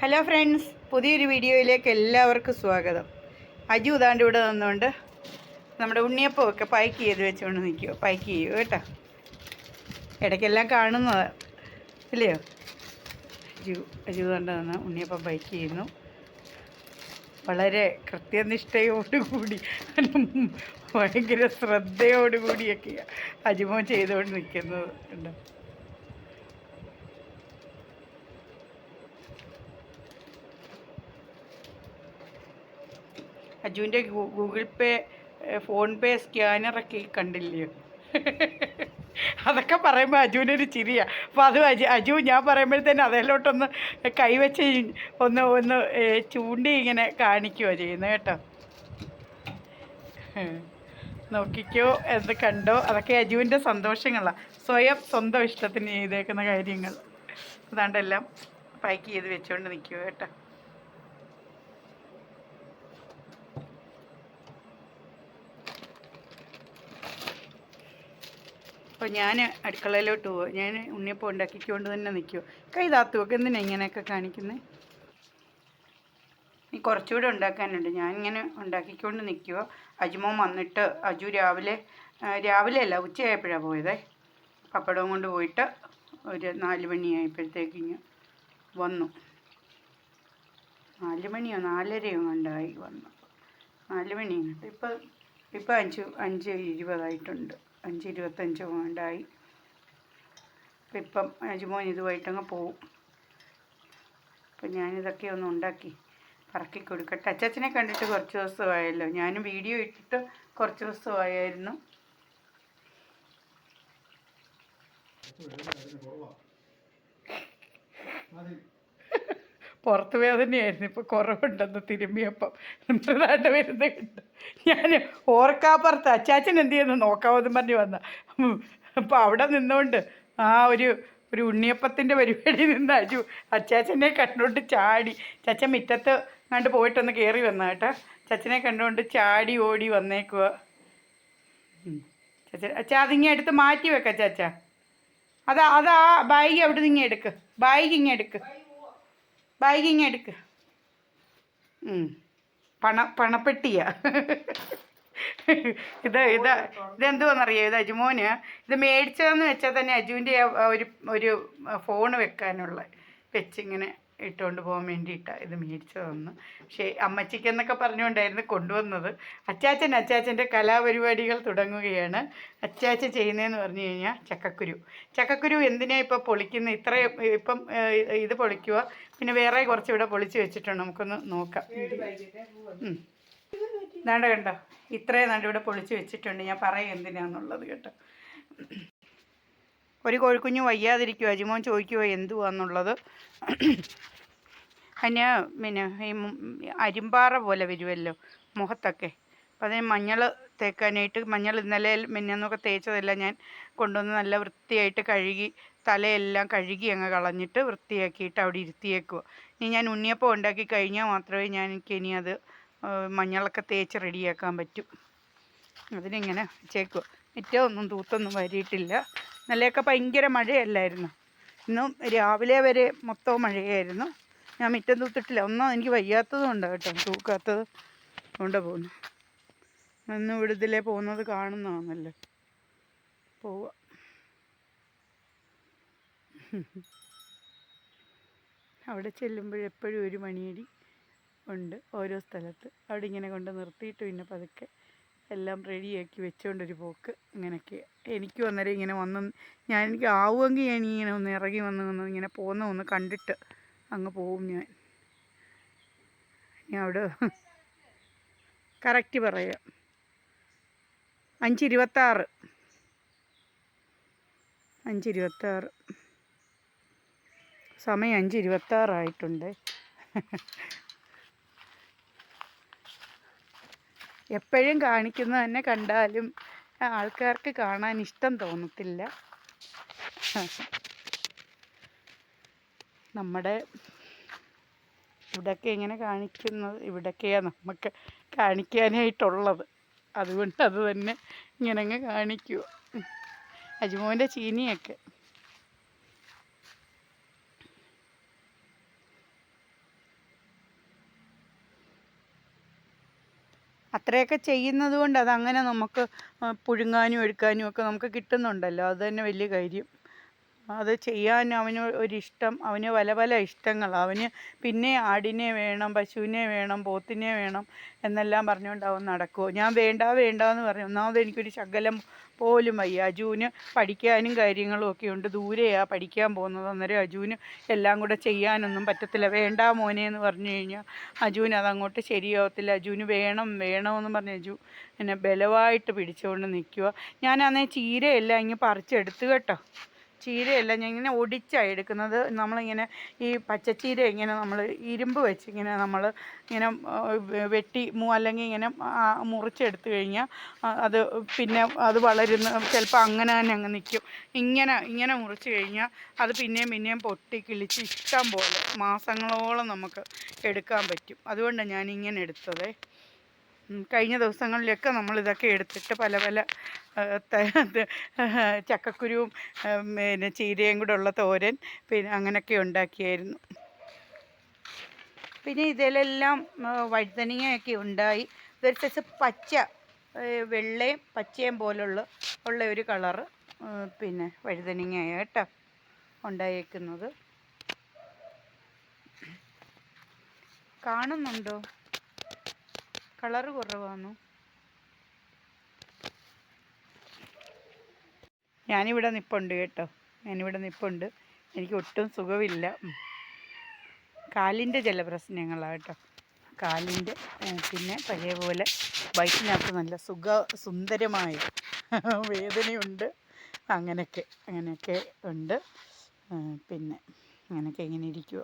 Hello friends പുതിയൊരു വീഡിയോയിലേക്ക് എല്ലാവർക്കും സ്വാഗതം. അജു ഇതാണ്ട് ഇവിടെ നിന്നുകൊണ്ട് നമ്മുടെ ഉണ്ണിയപ്പമൊക്കെ പൈക്ക് ചെയ്ത് വെച്ചുകൊണ്ട് നിൽക്കുമോ പൈക്ക് ചെയ്യുമോ കേട്ടോ. ഇടയ്ക്കെല്ലാം കാണുന്നത്. ഇല്ലയോ? അജു അജു കൊണ്ട് നിന്ന് ഉണ്ണിയപ്പം പാക്ക് ചെയ്യുന്നു. വളരെ കൃത്യനിഷ്ഠയോടുകൂടി ഭയങ്കര ശ്രദ്ധയോടുകൂടിയൊക്കെയാണ് അജുമോ ചെയ്തുകൊണ്ട് നിൽക്കുന്നത് ഉണ്ടോ അജുവിന്റെ ഗൂഗിൾ പേ ഫോൺ പേ സ്കാനറൊക്കെ കണ്ടില്ലയോ അതൊക്കെ പറയുമ്പോൾ അജുവിനൊരു ചിരിയാണ് അപ്പോൾ അത് അജു അജു ഞാൻ പറയുമ്പോഴത്തേന് അതിലോട്ടൊന്ന് കൈവച്ച് ഒന്ന് ഒന്ന് ചൂണ്ടി ഇങ്ങനെ കാണിക്കുകയോ ചെയ്യുന്നത് കേട്ടോ. നോക്കിക്കോ എന്ന് കണ്ടോ. അതൊക്കെ അജുവിന്റെ സന്തോഷങ്ങളാണ് സ്വയം സ്വന്തം ഇഷ്ടത്തിന് ചെയ്തേക്കുന്ന കാര്യങ്ങൾ. അതാണ്ടെല്ലാം പാക്ക് ചെയ്ത് വെച്ചുകൊണ്ട് നിൽക്കുക കേട്ടോ. അപ്പോൾ ഞാൻ അടുക്കളയിലോട്ട് പോവുക ഞാൻ ഉണ്ണിയപ്പം ഉണ്ടാക്കിക്കൊണ്ട് തന്നെ നിൽക്കുമോ കൈ താത്തു വെക്കുക എന്തിനാ ഇങ്ങനെയൊക്കെ കാണിക്കുന്നത് ഈ കുറച്ചുകൂടെ ഉണ്ടാക്കാനുണ്ട്. ഞാനിങ്ങനെ ഉണ്ടാക്കിക്കൊണ്ട് നിൽക്കുമോ അജുമോൻ വന്നിട്ട് അജു രാവിലെ രാവിലെ അല്ല ഉച്ചയായപ്പോഴാണ് പോയതേ. പപ്പടവും കൊണ്ട് പോയിട്ട് ഒരു നാല് മണിയായപ്പോഴത്തേക്ക് ഇങ്ങ് വന്നു. നാല് മണിയോ നാലരയോ കണ്ടായി വന്നു. നാല് മണിയാണ് ഇപ്പോൾ ഇപ്പോൾ അഞ്ച് അഞ്ച് ഇരുപതായിട്ടുണ്ട്. അഞ്ച് ഇരുപത്തഞ്ച് പോയിന്റായി അപ്പം ഇപ്പം അജുമോൻ ഇതുമായിട്ടങ്ങ് പോവും. അപ്പം ഞാനിതൊക്കെ ഒന്ന് ഉണ്ടാക്കി പറക്കി കൊടുക്കട്ടെ. അച്ചാച്ചനെ കണ്ടിട്ട് കുറച്ച് ദിവസമായല്ലോ. ഞാനും വീഡിയോ ഇട്ടിട്ട് കുറച്ച് ദിവസമായിരുന്നു പുറത്ത് വേദനയായിരുന്നു ഇപ്പോൾ കുറവുണ്ടെന്ന് തിരുമ്മിയപ്പം. മൃതാണ്ട് വരുന്നത് കണ്ട് ഞാൻ ഓർക്കാപ്പുറത്ത് അച്ചാച്ചൻ എന്ത് ചെയ്യുന്നു? നോക്കാമെന്ന് പറഞ്ഞ് വന്ന. അപ്പോൾ അവിടെ നിന്നുകൊണ്ട് ആ ഒരു ഒരു ഉണ്ണിയപ്പത്തിന്റെ പരിപാടി നിന്ന് അജു അച്ചാച്ചനെ കണ്ടുകൊണ്ട് ചാടി. ചച്ച മുറ്റത്ത് കണ്ട് പോയിട്ടൊന്ന് കയറി വന്ന കേട്ടോ. ചച്ചനെ കണ്ടുകൊണ്ട് ചാടി ഓടി വന്നേക്കുക ചച്ച അച്ഛാ അതിങ്ങനെ എടുത്ത് മാറ്റി വെക്ക ചാച്ച അതാ അതാ ബാഗ് അവിടെ നിന്ന് ഇങ്ങെടുക്ക് ബാഗ് ഇങ്ങെടുക്ക് എടുക്ക്. ബാഗ് ഇങ്ങ് എടുക്ക്. പണ പണപ്പെട്ടിയ. ഇത് ഇത് ഇതെന്തുവാന്നറിയോ? ഇത് അജുമോന്. ഇത് മേടിച്ചതെന്ന് വെച്ചാൽ തന്നെ അജുവിന്റെ ഒരു ഒരു ഫോണ് വെക്കാനുള്ള വെച്ചിങ്ങനെ ഇട്ടുകൊണ്ട് പോകാൻ വേണ്ടിയിട്ടാണ് ഇത് മേടിച്ചതെന്ന് പക്ഷേ അമ്മച്ചിക്കെന്നൊക്കെ പറഞ്ഞുകൊണ്ടായിരുന്നു കൊണ്ടുവന്നത്. അച്ചാച്ചൻ അച്ചാച്ചന്റെ കലാപരിപാടികൾ തുടങ്ങുകയാണ്. അച്ചാച്ചൻ ചെയ്യുന്നതെന്ന് പറഞ്ഞു കഴിഞ്ഞാൽ ചക്കക്കുരു. ചക്കക്കുരു എന്തിനാ ഇപ്പോൾ പൊളിക്കുന്നത് ഇത്രയും ഇപ്പം ഇത് പൊളിക്കുക പിന്നെ വേറെ കുറച്ച് ഇവിടെ പൊളിച്ച് വെച്ചിട്ടുണ്ട്. നമുക്കൊന്ന് നോക്കാം. ഉം. കണ്ടോ? ഇത്രയും നാണ്ട് ഇവിടെ പൊളിച്ച് വെച്ചിട്ടുണ്ട്. ഞാൻ പറയും എന്തിനാന്നുള്ളത് കേട്ടോ. ഒരു കോഴിക്കുഞ്ഞ് വയ്യാതിരിക്കുക അജിമോൻ ചോദിക്കുക എന്തുവാന്നുള്ളത്? അതിന് പിന്നെ ഈ അരിമ്പാറ പോലെ വരുമല്ലോ മുഖത്തൊക്കെ. അപ്പം അതിന് മഞ്ഞൾ തേക്കാനായിട്ട് മഞ്ഞൾ ഇന്നലെ മിന്നൊക്കെ തേച്ചതെല്ലാം ഞാൻ കൊണ്ടുവന്ന് നല്ല വൃത്തിയായിട്ട് കഴുകി തലയെല്ലാം കഴുകി അങ്ങ് കളഞ്ഞിട്ട് വൃത്തിയാക്കിയിട്ട് അവിടെ ഇരുത്തിയേക്കുക ഇനി ഞാൻ ഉണ്ണിയപ്പം ഉണ്ടാക്കി കഴിഞ്ഞാൽ മാത്രമേ ഞാൻ എനിക്ക് ഇനി അത് മഞ്ഞളൊക്കെ തേച്ച് റെഡിയാക്കാൻ പറ്റൂ. അതിനിങ്ങനെ വെച്ചേക്കുക മുറ്റമൊന്നും തൂത്തൊന്നും വരിയിട്ടില്ല. ഇന്നലെയൊക്കെ ഭയങ്കര മഴയല്ലായിരുന്നു. ഇന്നും രാവിലെ വരെ മൊത്തവും മഴയായിരുന്നു. ഞാൻ മുറ്റം തൂത്തിട്ടില്ല. ഒന്നും എനിക്ക് വയ്യാത്തത് കൊണ്ട് കേട്ടോ. തൂക്കാത്തത് കൊണ്ട് പോകുന്നു. ഇന്ന് ഇവിടുതിലേ പോകുന്നത് കാണുന്നതാണല്ലോ. പോവാ. അവിടെ ചെല്ലുമ്പോഴെപ്പോഴും ഒരു മണിയടി ഉണ്ട് ഓരോ സ്ഥലത്ത്. അവിടെ ഇങ്ങനെ കൊണ്ട് നിർത്തിയിട്ട് പിന്നെ പതുക്കെ എല്ലാം റെഡിയാക്കി വെച്ചുകൊണ്ടൊരു പോക്ക്. ഇങ്ങനെയൊക്കെ. എനിക്ക് അന്നേരം ഇങ്ങനെ വന്ന് ഞാൻ എനിക്ക് ആവുമെങ്കിൽ ഞാൻ ഇങ്ങനെ ഒന്ന് ഇറങ്ങി വന്ന് വന്ന് ഇങ്ങനെ പോകുന്ന ഒന്ന് കണ്ടിട്ട് അങ്ങ് പോവും ഞാൻ. ഞാൻ അവിടെ കറക്റ്റ് പറയാം. അഞ്ചിരുപത്താറ്. അഞ്ചിരുപത്താറ്. സമയം അഞ്ചിരുപത്താറായിട്ടുണ്ട്. എപ്പോഴും കാണിക്കുന്നത് തന്നെ കണ്ടാലും ആൾക്കാർക്ക് കാണാൻ ഇഷ്ടം തോന്നത്തില്ല. നമ്മുടെ ഇവിടെയൊക്കെ ഇങ്ങനെ കാണിക്കുന്നത്? ഇവിടെയൊക്കെയാണ് നമുക്ക് കാണിക്കാനായിട്ടുള്ളത്. അതുകൊണ്ട് അത് തന്നെ ഇങ്ങനെ അങ്ങ് കാണിക്കുക അജുമോന്റെ ചീനിയൊക്കെ. അത്രയൊക്കെ ചെയ്യുന്നത് കൊണ്ട് അതങ്ങനെ നമുക്ക് പുഴുങ്ങാനും എടുക്കാനും ഒക്കെ നമുക്ക് കിട്ടുന്നുണ്ടല്ലോ. അത് തന്നെ വലിയ കാര്യം. അത് ചെയ്യാൻ അവന് ഒരിഷ്ടം അവന് പല പല ഇഷ്ടങ്ങൾ. അവന് പിന്നെ ആടിനെ വേണം പശുവിനെ വേണം പോത്തിനെ വേണം എന്നെല്ലാം പറഞ്ഞുകൊണ്ട് അവൻ നടക്കുമോ ഞാൻ വേണ്ട വേണ്ട എന്ന് പറഞ്ഞു. ഒന്നാമത് എനിക്കൊരു ശകലം പോലും വയ്യ. അജുവിന് പഠിക്കാനും കാര്യങ്ങളും ഒക്കെ ഉണ്ട്. ദൂരെയാണ് പഠിക്കാൻ പോകുന്നത്. അന്നേരം അജുവിന് എല്ലാം കൂടെ ചെയ്യാനൊന്നും പറ്റത്തില്ല. വേണ്ട മോനെ എന്ന് പറഞ്ഞു കഴിഞ്ഞാൽ അജുവിന് അതങ്ങോട്ട് ശരിയാവത്തില്ല. അജുവിന് വേണം വേണമെന്ന് പറഞ്ഞ് അജു എന്നെ ബലമായിട്ട് പിടിച്ചുകൊണ്ട് നിൽക്കുക ഞാനാന്നേ ചീരയെല്ലാം ഇങ്ങ് പറിച്ചെടുത്ത് കേട്ടോ. ചീരയല്ല ഞാൻ ഇങ്ങനെ ഒടിച്ചാണ് എടുക്കുന്നത്. നമ്മളിങ്ങനെ ഈ പച്ചച്ചീര ഇങ്ങനെ നമ്മൾ ഇരുമ്പ് വെച്ച് ഇങ്ങനെ നമ്മൾ ഇങ്ങനെ വെട്ടി അല്ലെങ്കിൽ ഇങ്ങനെ മുറിച്ചെടുത്തു കഴിഞ്ഞാൽ അത് പിന്നെ അത് വളരുന്ന ചിലപ്പോൾ അങ്ങനെ തന്നെ അങ്ങ് നിൽക്കും ഇങ്ങനെ ഇങ്ങനെ മുറിച്ച് കഴിഞ്ഞാൽ അത് പിന്നെയും പിന്നെയും പൊട്ടി കിളിച്ച് ഇഷ്ടം പോലെ മാസങ്ങളോളം നമുക്ക് എടുക്കാൻ പറ്റും. അതുകൊണ്ടാണ് ഞാൻ ഇങ്ങനെ എടുത്തതേ. കഴിഞ്ഞ ദിവസങ്ങളിലൊക്കെ നമ്മൾ ഇതൊക്കെ എടുത്തിട്ട് പല പല ചക്കക്കുരുവും പിന്നെ ചീരയും കൂടെ ഉള്ള തോരൻ പിന്നെ അങ്ങനെയൊക്കെ ഉണ്ടാക്കിയായിരുന്നു. പിന്നെ ഇതിലെല്ലാം വഴുതനങ്ങയൊക്കെ ഉണ്ടായി. ഇതൊരു സൈസ് പച്ച വെള്ളയും പച്ചയും പോലുള്ള ഉള്ള ഒരു കളറ് പിന്നെ വഴുതനങ്ങയാണ് കേട്ടോ ഉണ്ടായേക്കുന്നത്. കാണുന്നുണ്ടോ? കളറ് കുറവാണോ ഞാനിവിടെ നിപ്പുണ്ട് കേട്ടോ. ഞാനിവിടെ നിപ്പുണ്ട്. എനിക്ക് ഒട്ടും സുഖമില്ല കാലിന്റെ ചില പ്രശ്നങ്ങളാണ് കേട്ടോ. കാലിന്റെ പിന്നെ പഴയ പോലെ ബൈക്കിനകത്ത് നല്ല സുഖ സുന്ദരമായ വേദനയുണ്ട്. അങ്ങനെയൊക്കെ അങ്ങനെയൊക്കെ ഉണ്ട്. പിന്നെ അങ്ങനെയൊക്കെ ഇങ്ങനെ ഇരിക്കുക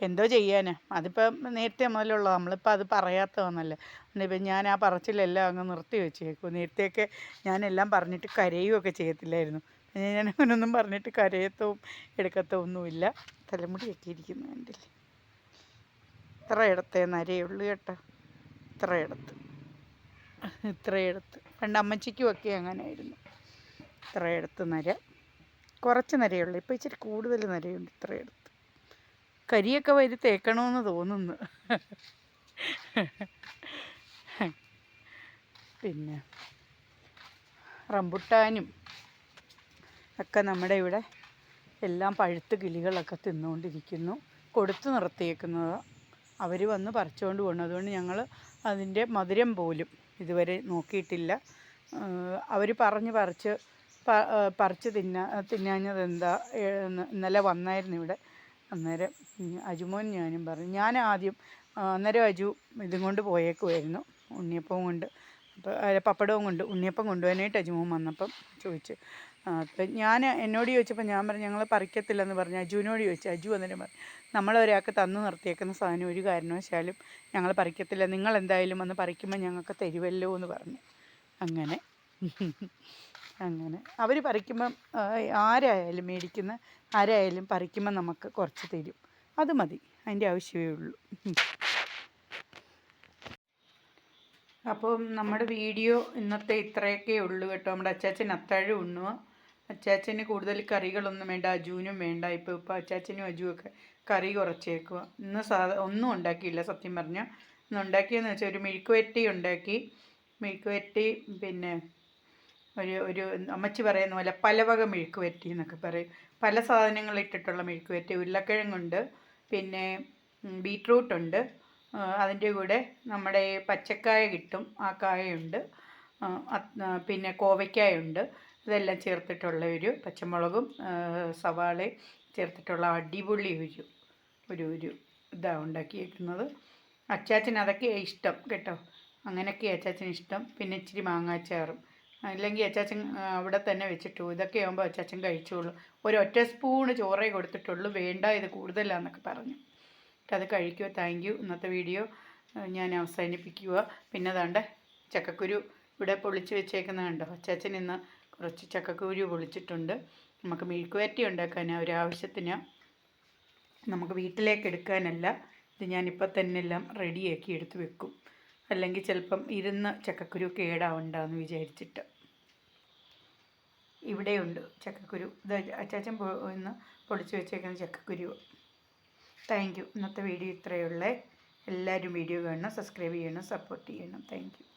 എന്തോ ചെയ്യാന്. അതിപ്പം നേരത്തെ മുതലുള്ള നമ്മളിപ്പോൾ അത് പറയാത്തതാണല്ലോ ഇപ്പം ഞാൻ ആ പറച്ചിലെല്ലാം അങ്ങ് നിർത്തി വെച്ചേക്കും നേരത്തെയൊക്കെ ഞാനെല്ലാം പറഞ്ഞിട്ട് കരയുമൊക്കെ ചെയ്യത്തില്ലായിരുന്നു. ഞാൻ അങ്ങനൊന്നും പറഞ്ഞിട്ട് കരയത്തവും എടുക്കത്തൊന്നുമില്ല തലമുടി ഇരിക്കുന്നു എന്റെ ഇത്ര ഇടത്തെ നരയുള്ളൂ കേട്ടോ. ഇത്ര ഇടത്ത്. ഇത്ര ഇടത്ത്. പണ്ട് അമ്മച്ചിക്കും ഒക്കെ അങ്ങനെയായിരുന്നു ഇത്ര ഇടത്ത് നര. കുറച്ച് നരയുള്ളൂ ഇപ്പോൾ ഇച്ചിരി കൂടുതൽ നരയുണ്ട് ഇത്ര ഇടത്ത്. കരിയൊക്കെ വരി തേക്കണമെന്ന് തോന്നുന്നു. പിന്നെ റംബുട്ടാനും ഒക്കെ നമ്മുടെ ഇവിടെ എല്ലാം പഴുത്ത് കിളികളൊക്കെ തിന്നുകൊണ്ടിരിക്കുന്നു. കൊടുത്തു നിർത്തിയേക്കുന്നത് അവർ വന്ന് പറിച്ചുകൊണ്ട് പോകണം അതുകൊണ്ട് ഞങ്ങൾ അതിന്റെ മധുരം പോലും ഇതുവരെ നോക്കിയിട്ടില്ല. അവർ പറഞ്ഞ് പറിച്ച് പറിച്ച് തിന്നാ തിന്നാഞ്ഞത് എന്താ ഇന്നലെ വന്നായിരുന്നു ഇവിടെ. അന്നേരം അജുമോൻ ഞാനും പറഞ്ഞു. ഞാൻ ആദ്യം അന്നേരം അജു ഇതും കൊണ്ട് പോയേക്കുമായിരുന്നു ഉണ്ണിയപ്പവും കൊണ്ട്. അപ്പോൾ പപ്പടവും കൊണ്ട് ഉണ്ണിയപ്പം കൊണ്ടുപോകാനായിട്ട് അജുമോൻ വന്നപ്പം ചോദിച്ചു. അപ്പം ഞാൻ എന്നോട് ചോദിച്ചപ്പോൾ ഞാൻ പറഞ്ഞു ഞങ്ങൾ പറിക്കത്തില്ലെന്ന് പറഞ്ഞു. അജുവിനോട് ചോദിച്ചു. അജു അന്നേരം പറഞ്ഞു നമ്മളൊരാൾക്ക് തന്നു നിർത്തിയേക്കുന്ന സാധനം ഒരു കാരണവശാലും ഞങ്ങൾ പറിക്കത്തില്ല. നിങ്ങൾ എന്തായാലും വന്ന് പറിക്കുമ്പോൾ ഞങ്ങൾക്ക് തരുമല്ലോ എന്ന് പറഞ്ഞു. അങ്ങനെ. അങ്ങനെ. അവർ പറിക്കുമ്പം ആരായാലും മേടിക്കുന്ന ആരായാലും പറിക്കുമ്പം നമുക്ക് കുറച്ച് തരും. അത് മതി. അതിന്റെ ആവശ്യമേ ഉള്ളൂ. അപ്പം നമ്മുടെ വീഡിയോ ഇന്നത്തെ ഇത്രയൊക്കെ ഉള്ളൂ കേട്ടോ. നമ്മുടെ അച്ചാച്ചൻ അത്താഴം ഉണ്ണുക അച്ചാച്ചന് കൂടുതൽ കറികളൊന്നും വേണ്ട. അജുവിനും വേണ്ട. ഇപ്പോൾ ഇപ്പോൾ അച്ചാച്ചനും അജുവൊക്കെ കറി കുറച്ചേക്കുക ഇന്ന് സാധാ ഒന്നും ഉണ്ടാക്കിയില്ല സത്യം പറഞ്ഞാൽ ഇന്ന് ഉണ്ടാക്കിയെന്ന് വെച്ചാൽ ഒരു മെഴുക്കുവരട്ടി ഉണ്ടാക്കി. മെഴുക്കുവരട്ടി പിന്നെ ഒരു ഒരു അമ്മച്ചി പറയുന്ന പോലെ പലവക മെഴുക്ക് വരട്ടി എന്നൊക്കെ പറയും. പല സാധനങ്ങൾ ഇട്ടിട്ടുള്ള മെഴുക്ക് വരട്ടി ഉരുളക്കിഴങ്ങുണ്ട് പിന്നെ ബീട്രൂട്ട് ഉണ്ട്. അതിന്റെ കൂടെ നമ്മുടെ പച്ചക്കായ കിട്ടും ആ കായയുണ്ട്. ആ, പിന്നെ കോവയ്ക്കായുണ്ട്. ഇതെല്ലാം ചേർത്തിട്ടുള്ള ഒരു പച്ചമുളകും സവാളയും ചേർത്തിട്ടുള്ള അടിപൊളി ഒരു ഒരു ഒരു ഇതാണ് ഉണ്ടാക്കിയേക്കുന്നത്. അച്ചാച്ചന് അതൊക്കെ ഇഷ്ടം കേട്ടോ. അങ്ങനെയൊക്കെ അച്ചാച്ചന് ഇഷ്ടം. പിന്നെ ഇച്ചിരി മാങ്ങാച്ചാറും. അല്ലെങ്കിൽ അച്ചാച്ചൻ അവിടെ തന്നെ വെച്ചിട്ടു ഇതൊക്കെ ആകുമ്പോൾ അച്ചാച്ചൻ കഴിച്ചോളൂ. ഒരു ഒറ്റ സ്പൂണ് ചോറേ കൊടുത്തിട്ടുള്ളൂ. വേണ്ട ഇത് കൂടുതലാന്നൊക്കെ പറഞ്ഞു. അത് കഴിക്കുക. താങ്ക് യു ഇന്നത്തെ വീഡിയോ ഞാൻ അവസാനിപ്പിക്കുക. പിന്നെ അതാണ്ട് ചക്കക്കുരു ഇവിടെ പൊളിച്ച് വെച്ചേക്കുന്ന കണ്ടോ? അച്ചാച്ചൻ ഇന്ന് കുറച്ച് ചക്കക്കുരു പൊളിച്ചിട്ടുണ്ട്. നമുക്ക് മെഴുക്കുവരട്ടി ഉണ്ടാക്കാൻ ഒരു ആവശ്യത്തിന്. നമുക്ക് വീട്ടിലേക്ക് എടുക്കാനല്ല. ഇത് ഞാനിപ്പോൾ തന്നെ എല്ലാം റെഡിയാക്കി എടുത്ത് വെക്കും. അല്ലെങ്കിൽ ചിലപ്പം ഇരുന്ന് ചക്കക്കുരു കേടാവണ്ടെന്ന് വിചാരിച്ചിട്ട്. ഇവിടെയുണ്ട്. ചക്കക്കുരു. ഇത് അച്ചാച്ചൻ ഇന്ന് പൊളിച്ച് വെച്ചേക്കുന്ന ചക്കക്കുരു. Thank you. ഇന്നത്തെ വീഡിയോ ഇത്രയേ ഉള്ളേ. എല്ലാവരും വീഡിയോ കാണണം സബ്സ്ക്രൈബ് ചെയ്യണം സപ്പോർട്ട് ചെയ്യണം. താങ്ക്